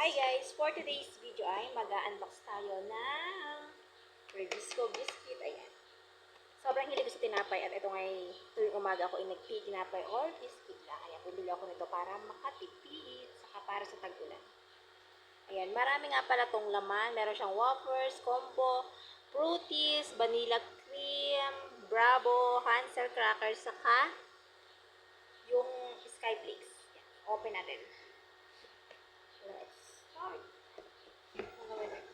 Hi guys! For today's video ay mag-unbox tayo ng Regisco Biscuit. Ayan. Sobrang hilig ko sa tinapay at ito ngay tuwing umaga ako ay nagpi tinapay or biscuit lang. Ayan, bumili ako nito para makatipid saka para sa tag-ulan. Ayan, marami nga pala tong laman. Meron siyang wafers, combo, fruities, vanilla cream, bravo, Hansel crackers, saka yung sky flakes. Open natin. Let's start. Ang gawin natin?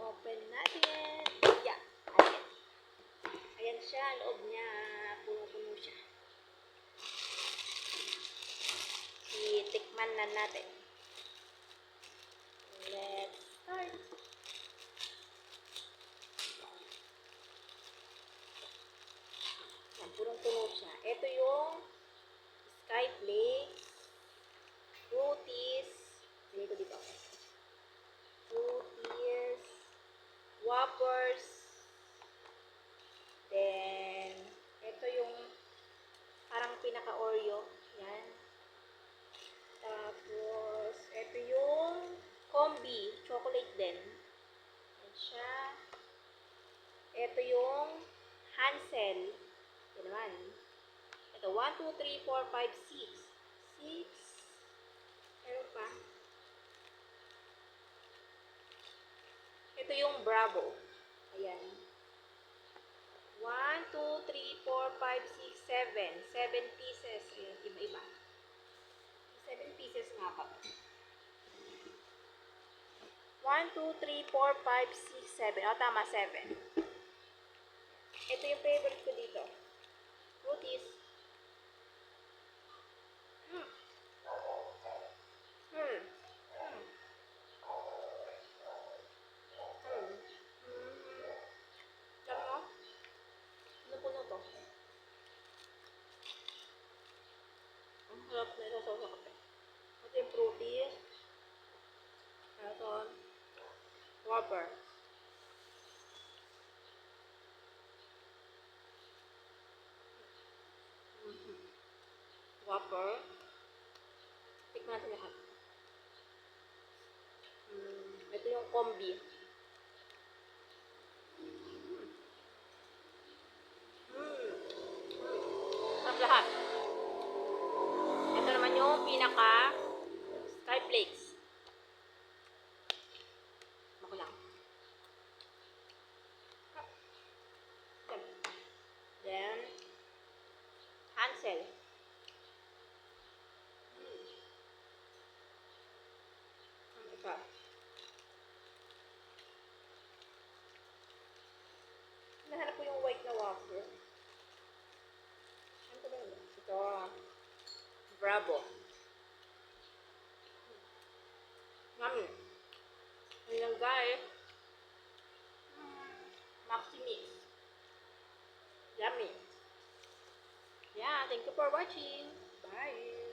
Open natin. Yeah. Ayan. Ayan siya. Loob niya. Puno-puno siya. Itikman na natin. Let's start. Yan, punong-puno siya. Ito yung sky flakes fruities, ko dito. Fruities, whoppers, then, ito yung parang pinaka-Oreo, yan. Tapos, ito yung combi, chocolate din. Yan siya. Ito yung Hansel. Yan naman. Ito, 1, 2, 3, 4, 5, 6. 6. Meron pa. Ito yung Bravo. Ayan. 1, 2, 3, 4, 5, 6, 7. 7 pieces. Ayan, iba-iba. 7 pieces nga pa. 1, 2, 3, 4, 5, 6, 7. O, tama, 7. Ito yung favorite ko dito. Fruities. Mm. Hmm. Hmm. Hmm. Hmm. Alam mo? Puno-puno to. Ang sarap na ito sa kape. Ito yung fruities. Ito. Whopper. Mhm. Whopper. Tikman natin lahat. Mm, ito yung combi. Pinaka sky flakes. Ako lang. Yan. Then, Hansel. Mm. Ang iba. Nahanap ko yung white na waffle. Ano ba yun? Ito. Bravo. Mami. Guys? Maximix. Yummy. Yeah, thank you for watching. Bye.